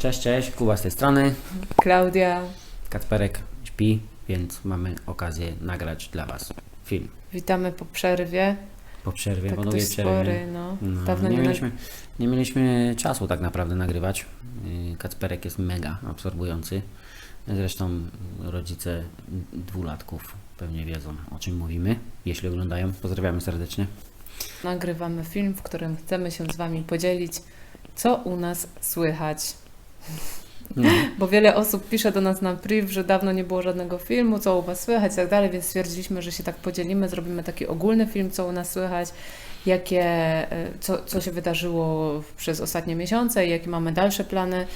Cześć, cześć, Kuba z tej strony. Klaudia, Kacperek śpi, więc mamy okazję nagrać dla Was film. witamy po przerwie. Po przerwie, Tak po długiej przerwie. spory, no. No, Dawno nie, mieliśmy, nie mieliśmy czasu tak naprawdę nagrywać. Yy, Kacperek jest mega absorbujący. Zresztą rodzice dwulatków pewnie wiedzą o czym mówimy, jeśli oglądają. Pozdrawiamy serdecznie. nagrywamy film, w którym chcemy się z Wami podzielić, co u nas słychać. No, Bo wiele osób pisze do nas na priv, że dawno nie było żadnego filmu, co u Was słychać i tak dalej, więc stwierdziliśmy, że się tak podzielimy, zrobimy taki ogólny film, co u nas słychać, jakie, e, co, co się wydarzyło przez ostatnie miesiące i jakie mamy dalsze plany.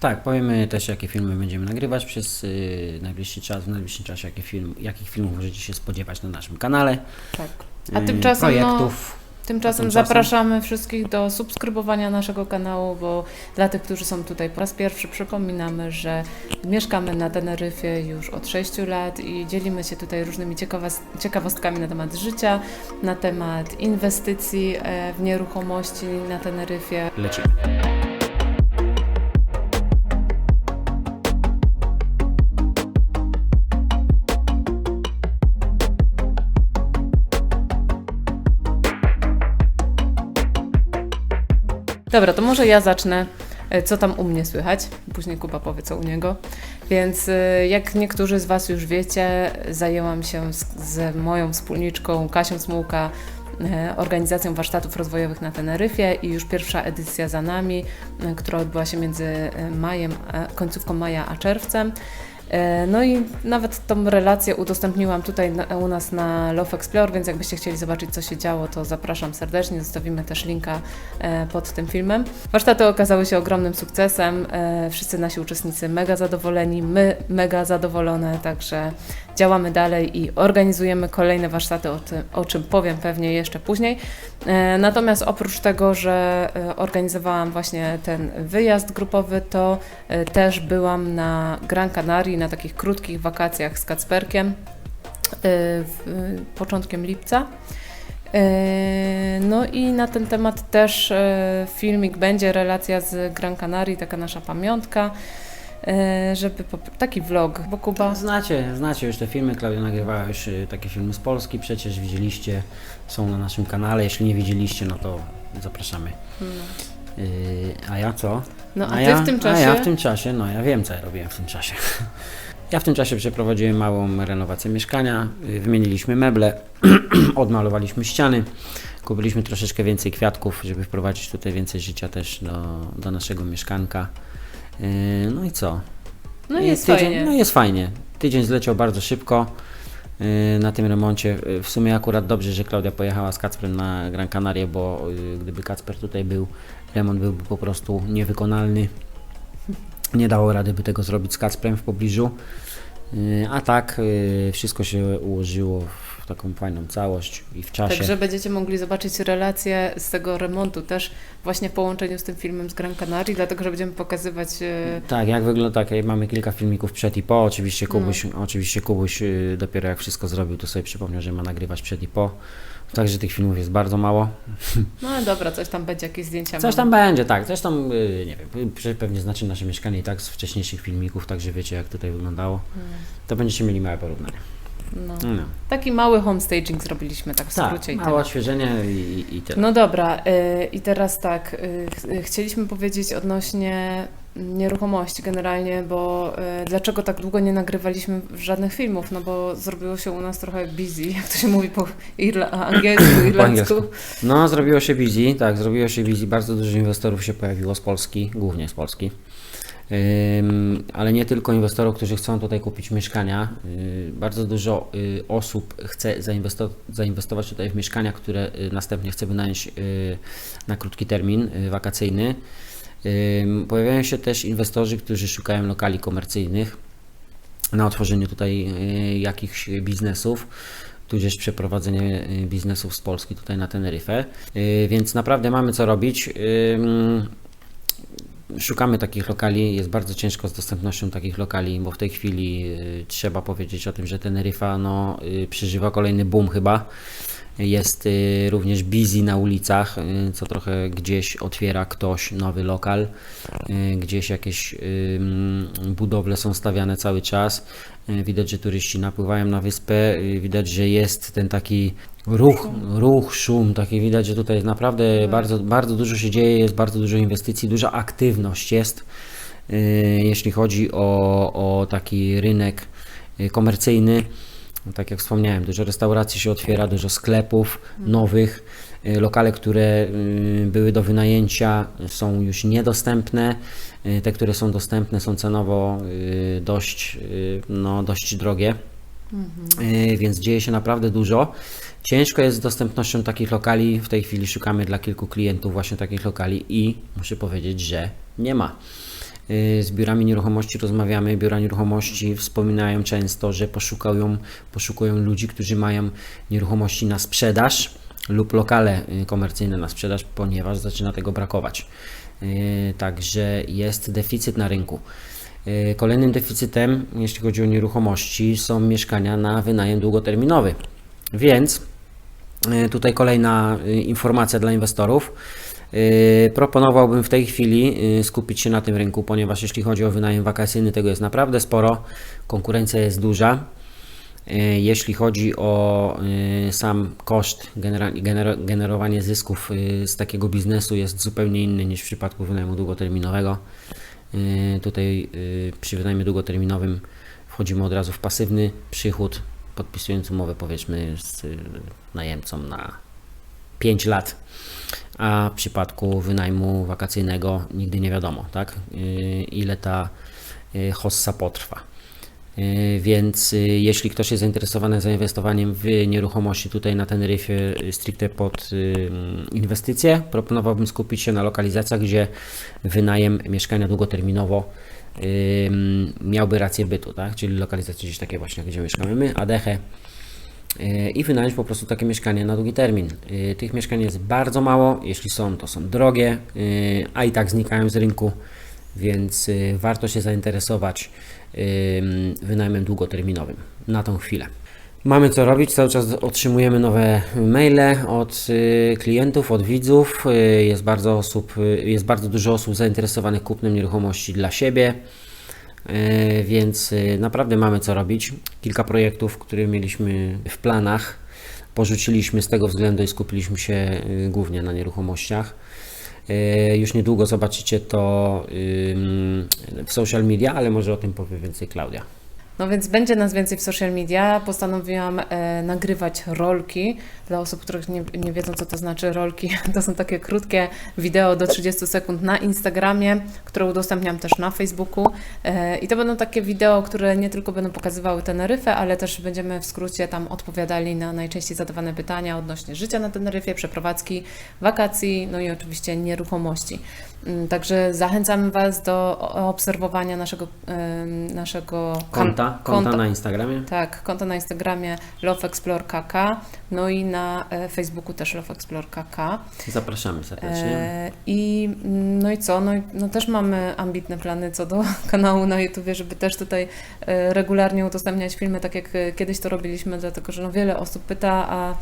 tak, powiemy też jakie filmy będziemy nagrywać przez yy, najbliższy czas. W najbliższym czasie jakie film, jakich filmów możecie się spodziewać na naszym kanale. Tak. A Yy, tymczasem, no, projektów. Tymczasem Tymczasem- zapraszamy wszystkich do subskrybowania naszego kanału, bo dla tych, którzy są tutaj po raz pierwszy, przypominamy, że mieszkamy na Teneryfie już od 6 lat i dzielimy się tutaj różnymi ciekawostkami na temat życia, na temat inwestycji e, w nieruchomości na Teneryfie. Lecimy. Dobra, to może ja zacznę, e, co tam u mnie słychać. Później Kuba powie, co u niego. Więc e, jak niektórzy z Was już wiecie, zajęłam się z, z moją wspólniczką Kasią Smułka e, organizacją warsztatów rozwojowych na Teneryfie i już pierwsza edycja za nami, która odbyła się między majem, końcówką maja a czerwcem. E, No i nawet tą relację udostępniłam tutaj na, u nas na Love Explore, więc jakbyście chcieli zobaczyć, co się działo, to zapraszam serdecznie. Zostawimy też linka e, pod tym filmem. Warsztaty okazały się ogromnym sukcesem. e, Wszyscy nasi uczestnicy mega zadowoleni, my mega zadowolone, także działamy dalej i organizujemy kolejne warsztaty, o, tym, o czym powiem pewnie jeszcze później. E, Natomiast oprócz tego, że e, organizowałam właśnie ten wyjazd grupowy, to e, też byłam na Gran Canaria na takich krótkich wakacjach z Kacperkiem początkiem lipca. No i na ten temat też filmik będzie, relacja z Gran Canaria, taka nasza pamiątka, żeby po, taki vlog, bo Kuba... Znacie, znacie już te filmy, Klaudia nagrywała już y, takie filmy z Polski, przecież widzieliście, są na naszym kanale, jeśli nie widzieliście, no to zapraszamy. Yy, a ja co? No a ty ja, w tym A czasie... ja w tym czasie, no ja wiem co ja robiłem w tym czasie. Ja w tym czasie przeprowadziłem małą renowację mieszkania, y, wymieniliśmy meble, odmalowaliśmy ściany, kupiliśmy troszeczkę więcej kwiatków, żeby wprowadzić tutaj więcej życia też do, do naszego mieszkanka. Yy, No i co? No I jest tydzień, fajnie. No jest fajnie. Tydzień zleciał bardzo szybko yy, na tym remoncie. Yy, W sumie akurat dobrze, że Klaudia pojechała z Kacprem na Gran Canaria, bo gdyby Kacper tutaj był, remont byłby po prostu niewykonalny. Nie dało rady by tego zrobić z Kacprem w pobliżu. Yy, A tak yy, wszystko się ułożyło w taką fajną całość i w czasie. Także będziecie mogli zobaczyć relację z tego remontu też właśnie w połączeniu z tym filmem z Gran Canaria, dlatego że będziemy pokazywać e, Tak, jak wygląda, tak, mamy kilka filmików przed i po, oczywiście No. Kubuś, oczywiście Kubuś y, dopiero jak wszystko zrobił, to sobie przypomniał, że ma nagrywać przed i po, także tych filmów jest bardzo mało. No ale dobra, coś tam będzie, jakieś zdjęcia. Coś mamy. tam będzie, tak, coś tam, y, nie wiem, pe- pewnie znacie nasze mieszkanie i tak z wcześniejszych filmików, także wiecie jak tutaj wyglądało, to będziecie mieli małe porównanie. No. No. Taki mały homestaging zrobiliśmy, tak w Tak, skrócie. i małe tyle. odświeżenie i, i, tyle. No dobra, y, i teraz tak, y, ch- chcieliśmy powiedzieć odnośnie nieruchomości generalnie, bo y, dlaczego tak długo nie nagrywaliśmy żadnych filmów, no bo zrobiło się u nas trochę busy, jak to się mówi po irla- angielsku, irlandzku. No, zrobiło się busy, tak, zrobiło się busy. Bardzo dużo inwestorów się pojawiło z Polski, głównie z Polski. Ym, ale nie tylko inwestorów, którzy chcą tutaj kupić mieszkania. Yy, bardzo dużo yy, osób chce zainwesto- zainwestować tutaj w mieszkania, które yy, następnie chce wynająć yy, na krótki termin yy, wakacyjny. Pojawiają się też inwestorzy, którzy szukają lokali komercyjnych na otworzeniu tutaj yy, jakichś biznesów tudzież przeprowadzenie y, biznesów z Polski tutaj na Teneryfę. Y, Więc naprawdę mamy co robić. Szukamy takich lokali, jest bardzo ciężko z dostępnością takich lokali, bo w tej chwili y, trzeba powiedzieć o tym, że Teneryfa no, y, przeżywa kolejny boom chyba. Jest y, również busy na ulicach, y, co trochę gdzieś otwiera ktoś nowy lokal, y, gdzieś jakieś budowle są stawiane cały czas. Widać, że turyści napływają na wyspę, widać, że jest ten taki ruch, ruch, szum, taki widać, że tutaj naprawdę bardzo, bardzo dużo się dzieje, jest bardzo dużo inwestycji, duża aktywność jest, jeśli chodzi o, o taki rynek komercyjny. No, tak jak wspomniałem, dużo restauracji się otwiera, dużo sklepów nowych, y, lokale, które y, były do wynajęcia są już niedostępne. Y, Te, które są dostępne są cenowo y, dość, no, dość drogie. Y, Więc dzieje się naprawdę dużo. Ciężko jest z dostępnością takich lokali. W tej chwili szukamy dla kilku klientów właśnie takich lokali i muszę powiedzieć, że nie ma. Y, Z biurami nieruchomości rozmawiamy. Biura nieruchomości wspominają często, że poszukują, poszukują ludzi, którzy mają nieruchomości na sprzedaż lub lokale y, komercyjne na sprzedaż, ponieważ zaczyna tego brakować. Y, Także jest deficyt na rynku. Kolejnym deficytem, jeśli chodzi o nieruchomości, są mieszkania na wynajem długoterminowy. Więc tutaj kolejna informacja dla inwestorów. Y, Proponowałbym w tej chwili y, skupić się na tym rynku, ponieważ jeśli chodzi o wynajem wakacyjny, tego jest naprawdę sporo, konkurencja jest duża. Y, Jeśli chodzi o sam koszt, generowanie zysków z takiego biznesu jest zupełnie inny niż w przypadku wynajmu długoterminowego. Tutaj przy wynajmie długoterminowym wchodzimy od razu w pasywny przychód, podpisując umowę powiedzmy z najemcą na 5 lat, a w przypadku wynajmu wakacyjnego nigdy nie wiadomo, tak, y, ile ta y, hossa potrwa. Y, Więc jeśli ktoś jest zainteresowany zainwestowaniem w nieruchomości tutaj na Teneryfie stricte pod inwestycje, proponowałbym skupić się na lokalizacjach, gdzie wynajem mieszkania długoterminowo miałby rację bytu, tak? czyli lokalizacje gdzieś takie właśnie, gdzie mieszkamy my, Adechę, i wynająć po prostu takie mieszkanie na długi termin. Y, Tych mieszkań jest bardzo mało, jeśli są, to są drogie, y, a i tak znikają z rynku, więc warto się zainteresować wynajmem długoterminowym na tą chwilę. Mamy co robić, cały czas otrzymujemy nowe maile od klientów, od widzów. Jest bardzo, osób, jest bardzo dużo osób zainteresowanych kupnem nieruchomości dla siebie. E, Więc y, naprawdę mamy co robić. Kilka projektów, które mieliśmy w planach, porzuciliśmy z tego względu i skupiliśmy się y, głównie na nieruchomościach. E, Już niedługo zobaczycie to w social media, ale może o tym powie więcej Klaudia. No więc będzie nas więcej w social media. Postanowiłam e, nagrywać rolki. Dla osób, których nie, nie wiedzą, co to znaczy rolki, to są takie krótkie wideo do 30 sekund na Instagramie, które udostępniam też na Facebooku. E, I to będą takie wideo, które nie tylko będą pokazywały Teneryfę, ale też będziemy w skrócie tam odpowiadali na najczęściej zadawane pytania odnośnie życia na Teneryfie, przeprowadzki, wakacji, no i oczywiście nieruchomości. Mm, Także zachęcam Was do obserwowania naszego, naszego kan- Konta, konta na Instagramie. tak, konto na Instagramie LoveExploreKK, no i na e, Facebooku też LoveExploreKK. Zapraszamy serdecznie. E, I mm, no i co? No, no też mamy ambitne plany co do kanału na YouTube, żeby też tutaj e, regularnie udostępniać filmy, tak jak kiedyś to robiliśmy, dlatego że no wiele osób pyta, a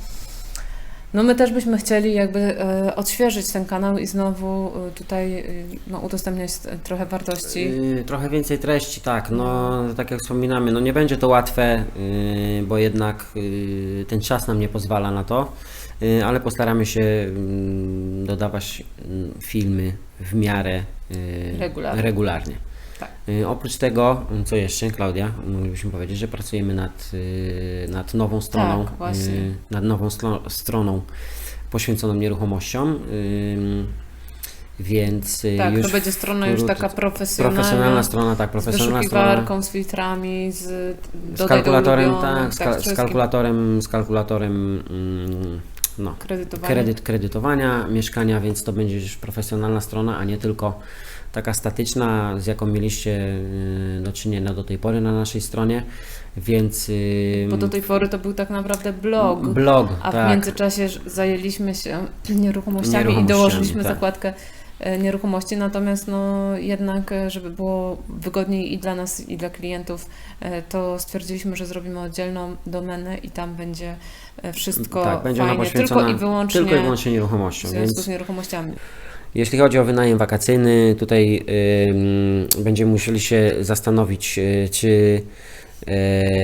no my też byśmy chcieli jakby e, odświeżyć ten kanał i znowu e, tutaj e, no, udostępniać trochę wartości. Trochę więcej treści, tak. No, tak jak wspominamy, no nie będzie to łatwe, bo jednak ten czas nam nie pozwala na to, ale postaramy się yy, dodawać yy, filmy w miarę Regularnie. regularnie. Tak. Yy, oprócz tego, co jeszcze, Klaudia, moglibyśmy powiedzieć, że pracujemy nad, yy, nad nową stroną, Tak, właśnie. yy, nad nową stro- stroną poświęconą nieruchomościom. Więc Tak, już to będzie strona już taka profesjonalna. Profesjonalna strona, tak, z profesjonalna strona. wyszukiwarką, z filtrami, z, Z kalkulatorem, ulubionych, tak, z, ka- z kalkulatorem, z kalkulatorem mm, no, Kredytowanie. kredyt, kredytowania mieszkania, więc to będzie już profesjonalna strona, a nie tylko taka statyczna, z jaką mieliście y, do czynienia do tej pory na naszej stronie, więc Bo do tej pory to był tak naprawdę blog. blog, A w tak. międzyczasie ż- zajęliśmy się nieruchomościami, i Nieruchomościami, dołożyliśmy tak. zakładkę e, nieruchomości, natomiast no jednak, e, żeby było wygodniej i dla nas, i dla klientów, e, to stwierdziliśmy, że zrobimy oddzielną domenę i tam będzie wszystko Tak, będzie fajnie, tylko i wyłącznie Tylko i wyłącznie w nieruchomością. związku Więc z nieruchomościami. Jeśli chodzi o wynajem wakacyjny, tutaj będziemy musieli się zastanowić, y, czy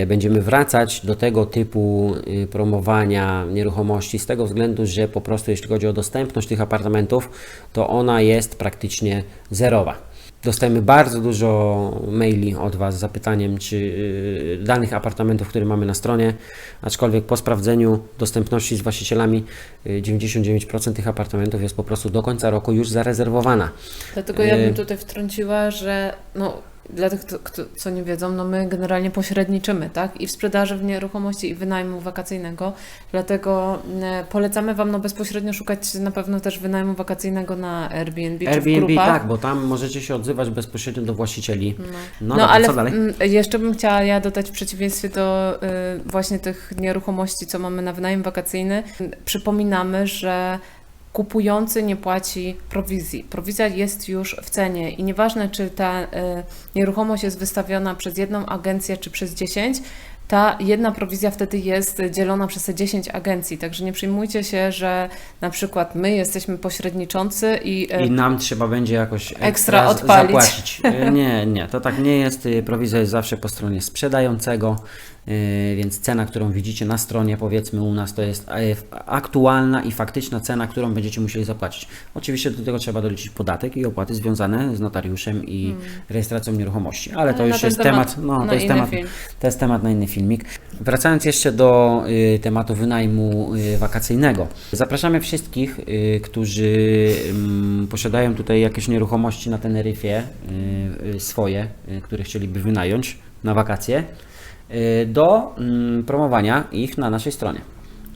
y, będziemy wracać do tego typu y, promowania nieruchomości z tego względu, że po prostu jeśli chodzi o dostępność tych apartamentów, to ona jest praktycznie zerowa. Dostajemy bardzo dużo maili od Was z zapytaniem, czy y, danych apartamentów, które mamy na stronie, aczkolwiek po sprawdzeniu dostępności z właścicielami y, 99% tych apartamentów jest po prostu do końca roku już zarezerwowana. Dlatego ja Y- bym tutaj wtrąciła, że no, dla tych, kto, kto, co nie wiedzą, no my generalnie pośredniczymy, tak? I w sprzedaży w nieruchomości, i wynajmu wakacyjnego. Dlatego e, polecamy Wam no, bezpośrednio szukać na pewno też wynajmu wakacyjnego na Airbnb, czy w Airbnb grupach. tak, bo tam możecie się odzywać bezpośrednio do właścicieli. No, No, dobra, ale co dalej? mm, jeszcze bym chciała ja dodać w przeciwieństwie do y, właśnie tych nieruchomości, co mamy na wynajem wakacyjny, przypominamy, że kupujący nie płaci prowizji. Prowizja jest już w cenie i nieważne, czy ta y, nieruchomość jest wystawiona przez jedną agencję, czy przez 10, ta jedna prowizja wtedy jest dzielona przez te 10 agencji. Także nie przejmujcie się, że na przykład my jesteśmy pośredniczący i, y, I nam trzeba będzie jakoś ekstra, Ekstra odpalić. zapłacić. E, Nie, nie, to tak nie jest. Prowizja jest zawsze po stronie sprzedającego, więc cena, którą widzicie na stronie, powiedzmy u nas, to jest e, aktualna i faktyczna cena, którą będziecie musieli zapłacić. Oczywiście do tego trzeba doliczyć podatek i opłaty związane z notariuszem i rejestracją nieruchomości, ale to Hmm. na już jest temat, no, na to jest temat, film. to jest temat na inny filmik. Wracając jeszcze do y, tematu wynajmu y, wakacyjnego. Zapraszamy wszystkich, y, którzy ym, posiadają tutaj jakieś nieruchomości na Teneryfie, y, y, swoje, y, które chcieliby wynająć na wakacje, y, do ym, promowania ich na naszej stronie.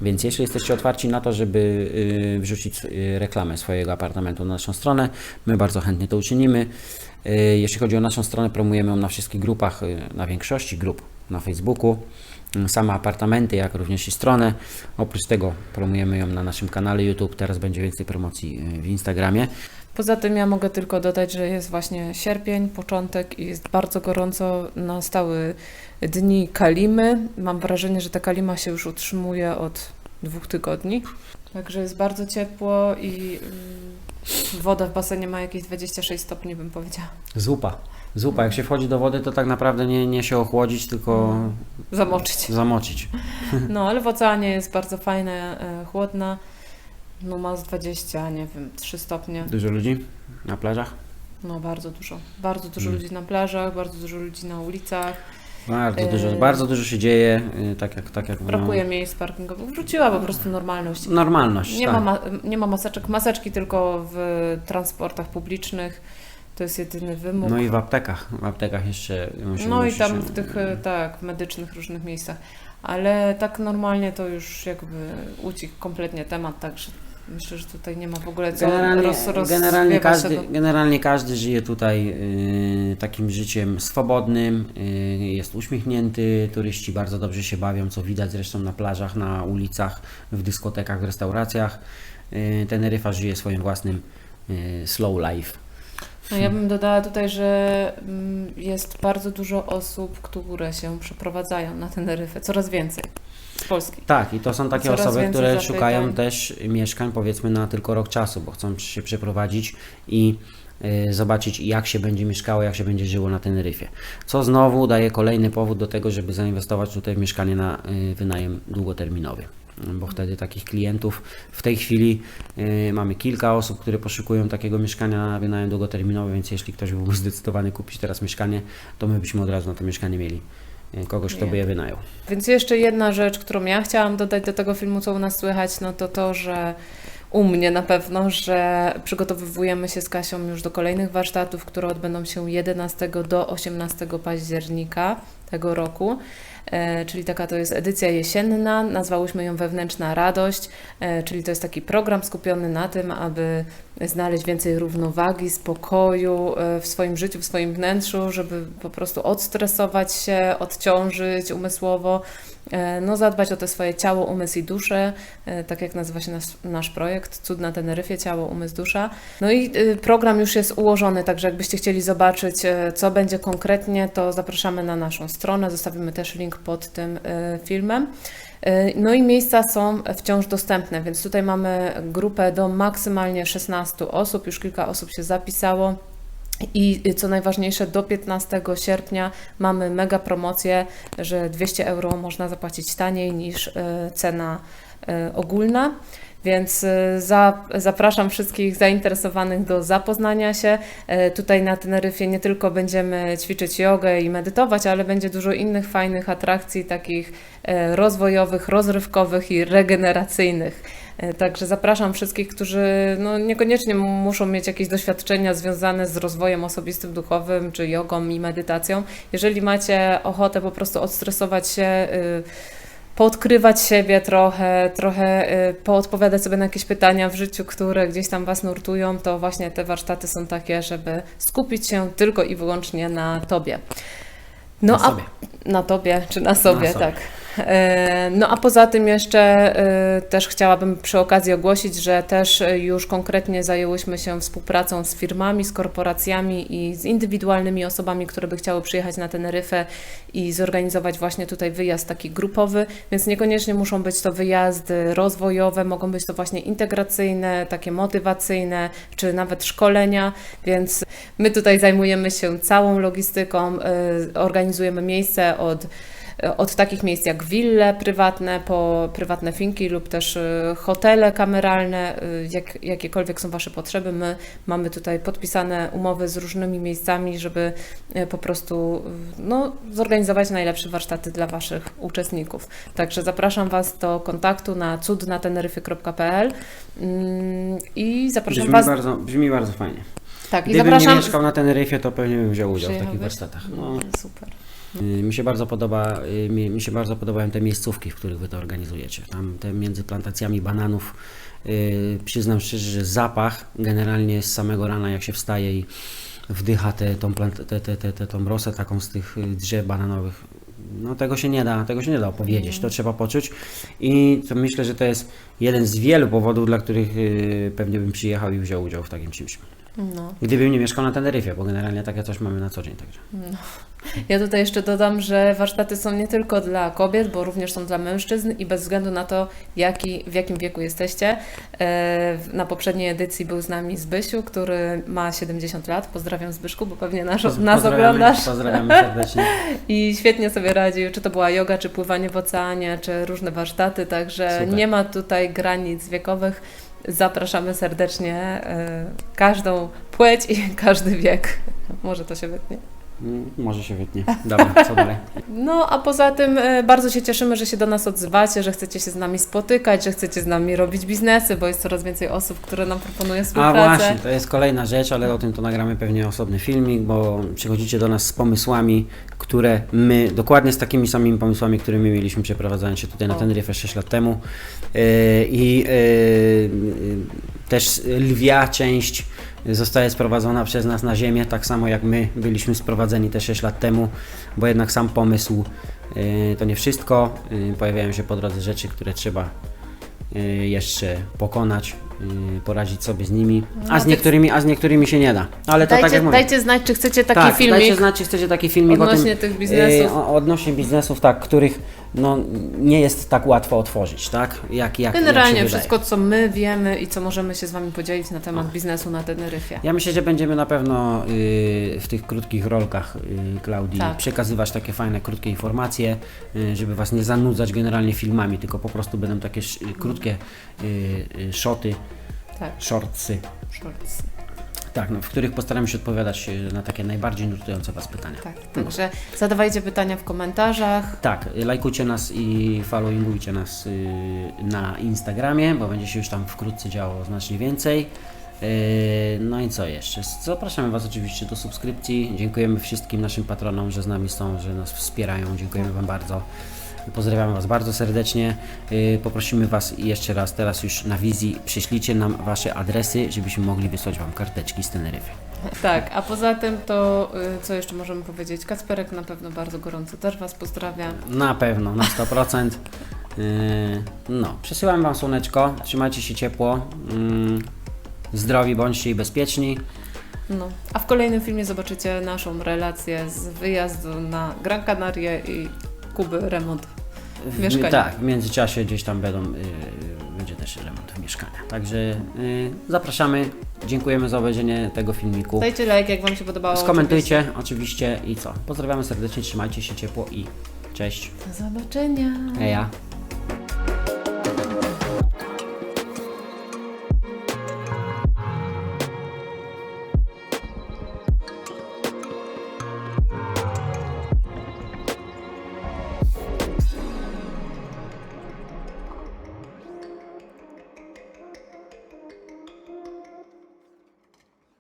Więc jeśli jesteście otwarci na to, żeby y, wrzucić y, reklamę swojego apartamentu na naszą stronę, my bardzo chętnie to uczynimy. Y, Jeśli chodzi o naszą stronę, promujemy ją na wszystkich grupach, y, na większości grup na Facebooku. Y, Same apartamenty, jak również i stronę. Oprócz tego promujemy ją na naszym kanale YouTube. Teraz będzie więcej promocji y, w Instagramie. Poza tym ja mogę tylko dodać, że jest właśnie sierpień, początek i jest bardzo gorąco. Nastały dni kalimy. Mam wrażenie, że ta kalima się już utrzymuje od dwóch tygodni. Także jest bardzo ciepło i mm, woda w basenie ma jakieś 26 stopni, bym powiedziała. Zupa. Zupa. Jak się wchodzi do wody, to tak naprawdę nie, nie się ochłodzić, tylko Zamoczyć. zamoczyć. No, ale w oceanie jest bardzo fajna, e, chłodna. No ma z 20, nie wiem, 3 stopnie. Dużo ludzi na plażach? No bardzo dużo. Bardzo dużo Mm. ludzi na plażach, bardzo dużo ludzi na ulicach. Bardzo Y, dużo, bardzo dużo się dzieje, y, tak jak, tak jak Brakuje miejsc parkingowych. Wróciła po prostu normalność. no, normalność. Nie, tak. ma nie ma maseczek. Maseczki tylko w transportach publicznych. To jest jedyny wymóg. No i w aptekach. W aptekach jeszcze No i tam się- w tych, e, tak, medycznych różnych miejscach. Ale tak normalnie to już jakby uciekł kompletnie temat, także myślę, że tutaj nie ma w ogóle co Generalnie, roz, roz, generalnie, każdy, generalnie każdy żyje tutaj y, takim życiem swobodnym, y, jest uśmiechnięty, turyści bardzo dobrze się bawią, co widać zresztą na plażach, na ulicach, w dyskotekach, w restauracjach. Y, Teneryfa żyje swoim własnym y, slow life. No ja bym dodała tutaj, że mm, jest bardzo dużo osób, które się przeprowadzają na Teneryfę, coraz więcej z Polski. Tak, i to są takie Coraz osoby, które zapytań. szukają też mieszkań powiedzmy na tylko rok czasu, bo chcą się przeprowadzić i y, zobaczyć jak się będzie mieszkało, jak się będzie żyło na Teneryfie. Co znowu daje kolejny powód do tego, żeby zainwestować tutaj w mieszkanie na y, wynajem długoterminowy. Bo wtedy takich klientów w tej chwili y, mamy kilka osób, które poszukują takiego mieszkania na wynajem długoterminowy, więc jeśli ktoś byłby zdecydowany kupić teraz mieszkanie, to my byśmy od razu na to mieszkanie mieli kogoś, kto by je wynajął. Więc jeszcze jedna rzecz, którą ja chciałam dodać do tego filmu, co u nas słychać, no to to, że u mnie na pewno, że przygotowujemy się z Kasią już do kolejnych warsztatów, które odbędą się 11 do 18 października tego roku. E, czyli taka to jest edycja jesienna, nazwałyśmy ją Wewnętrzna Radość, e, czyli to jest taki program skupiony na tym, aby znaleźć więcej równowagi, spokoju e, w swoim życiu, w swoim wnętrzu, żeby po prostu odstresować się, odciążyć umysłowo, no zadbać o to swoje ciało, umysł i duszę, tak jak nazywa się nasz, nasz projekt, Cud na Teneryfie, ciało, umysł, dusza. No i program już jest ułożony, także jakbyście chcieli zobaczyć, co będzie konkretnie, to zapraszamy na naszą stronę, zostawimy też link pod tym e, filmem. E, No i miejsca są wciąż dostępne, więc tutaj mamy grupę do maksymalnie 16 osób, już kilka osób się zapisało. I y, co najważniejsze, do 15 sierpnia mamy mega promocję, że 200 euro można zapłacić taniej niż cena ogólna. Więc y, za, zapraszam wszystkich zainteresowanych do zapoznania się. E, Tutaj na Teneryfie nie tylko będziemy ćwiczyć jogę i medytować, ale będzie dużo innych fajnych atrakcji, takich e, rozwojowych, rozrywkowych i regeneracyjnych. Także zapraszam wszystkich, którzy no, niekoniecznie muszą mieć jakieś doświadczenia związane z rozwojem osobistym, duchowym, czy jogą i medytacją. Jeżeli macie ochotę po prostu odstresować się, y, poodkrywać siebie trochę, trochę y, poodpowiadać sobie na jakieś pytania w życiu, które gdzieś tam Was nurtują, to właśnie te warsztaty są takie, żeby skupić się tylko i wyłącznie na Tobie. No Na a sobie. na tobie czy na sobie, Na sobie. tak. E, No a poza tym jeszcze e, też chciałabym przy okazji ogłosić, że też e, już konkretnie zajęłyśmy się współpracą z firmami, z korporacjami i z indywidualnymi osobami, które by chciały przyjechać na Teneryfę i zorganizować właśnie tutaj wyjazd taki grupowy, więc niekoniecznie muszą być to wyjazdy rozwojowe, mogą być to właśnie integracyjne, takie motywacyjne, czy nawet szkolenia, więc my tutaj zajmujemy się całą logistyką, organizujemy miejsce od, od takich miejsc jak wille prywatne, po prywatne finki lub też y, hotele kameralne, y, jak, jakiekolwiek są Wasze potrzeby. My mamy tutaj podpisane umowy z różnymi miejscami, żeby po prostu no, zorganizować najlepsze warsztaty dla Waszych uczestników. Także zapraszam Was do kontaktu na cudnateneryfy.pl mm, i zapraszam Brzmi Was. bardzo, brzmi bardzo fajnie. Tak, i Gdybym nie zapraszam. mieszkał na Teneryfie, to pewnie bym wziął udział w takich warsztatach. No, super. Y, mi się bardzo podoba, y, mi, mi się bardzo podobają te miejscówki, w których wy to organizujecie. Tam te między plantacjami bananów. y, przyznam szczerze, że zapach generalnie z samego rana, jak się wstaje i wdycha tę tą, te, te, te, te, tą rosę taką z tych y, drzew bananowych. No tego się nie da, tego się nie da opowiedzieć, to trzeba poczuć i to myślę, że to jest jeden z wielu powodów, dla których y, pewnie bym przyjechał i wziął udział w takim czymś. No. Gdybym nie mieszkał na Teneryfie, bo generalnie takie coś mamy na co dzień. Także. Ja tutaj jeszcze dodam, że warsztaty są nie tylko dla kobiet, bo również są dla mężczyzn i bez względu na to, jaki, w jakim wieku jesteście. E, Na poprzedniej edycji był z nami Zbysiu, który ma 70 lat. Pozdrawiam Zbyszku, bo pewnie nas, Poz- nas pozdrawiamy- oglądasz. Pozdrawiamy serdecznie. I świetnie sobie radził, czy to była yoga, czy pływanie w oceanie, czy różne warsztaty, także Super. nie ma tutaj granic wiekowych. Zapraszamy serdecznie e, każdą płeć i każdy wiek. Może to się wytnie. Mm, Może się wytnie. Dobra, co dalej? No, a poza tym e, bardzo się cieszymy, że się do nas odzywacie, że chcecie się z nami spotykać, że chcecie z nami robić biznesy, bo jest coraz więcej osób, które nam proponują A współpracę. właśnie, to jest kolejna rzecz, ale o tym to nagramy pewnie osobny filmik, bo przychodzicie do nas z pomysłami, które my, dokładnie z takimi samymi pomysłami, które my mieliśmy przeprowadzając się tutaj na O. Teneryfę 6 lat temu. Yy, I yy, yy, też lwia część zostaje sprowadzona przez nas na ziemię, tak samo jak my byliśmy sprowadzeni te 6 lat temu, bo jednak sam pomysł yy, to nie wszystko. Yy, Pojawiają się po drodze rzeczy, które trzeba yy, jeszcze pokonać, poradzić sobie z nimi, a z niektórymi, a z niektórymi się nie da. Ale to tak Dajcie, jak mówię. dajcie znać, czy chcecie taki tak, filmik dajcie znać, czy chcecie taki filmik odnośnie o tym, tych biznesów. yy, o, odnośnie biznesów, tak, których no, nie jest tak łatwo otworzyć, tak? Jak, jak, Generalnie jak wszystko, co my wiemy i co możemy się z Wami podzielić na temat biznesu na Teneryfie. Ja myślę, że będziemy na pewno y, w tych krótkich rolkach y, Klaudii Tak. przekazywać takie fajne, krótkie informacje, y, żeby Was nie zanudzać generalnie filmami, tylko po prostu będą takie sz, y, krótkie y, y, szoty, Tak, shortsy, shorts. tak, no, w których postaramy się odpowiadać y, na takie najbardziej nurtujące Was pytania. Tak, także zadawajcie pytania w komentarzach. Tak, lajkujcie nas i followingujcie nas y, na Instagramie, bo będzie się już tam wkrótce działo znacznie więcej. Yy, No i co jeszcze? Zapraszamy Was oczywiście do subskrypcji. Dziękujemy wszystkim naszym patronom, że z nami są, że nas wspierają. Dziękujemy Wam bardzo. Pozdrawiamy Was bardzo serdecznie. Yy, Poprosimy Was jeszcze raz, teraz już na wizji, przyślijcie nam Wasze adresy, żebyśmy mogli wysłać Wam karteczki z Teneryfy. Tak, a poza tym to y, co jeszcze możemy powiedzieć? Kacperek na pewno bardzo gorąco też Was pozdrawia. Na pewno, na 100%. Yy, No, przesyłam Wam słoneczko. Trzymajcie się ciepło. Zdrowi bądźcie i bezpieczni. No. A w kolejnym filmie zobaczycie naszą relację z wyjazdu na Gran Canaria i Kuby remont Mieszkania. Tak, w międzyczasie gdzieś tam będą, yy, będzie też remont mieszkania. Także yy, zapraszamy. Dziękujemy za obejrzenie tego filmiku. Dajcie like, jak Wam się podobało. Skomentujcie oczywiście i co. Pozdrawiamy serdecznie, trzymajcie się ciepło i cześć. Do zobaczenia. Eja.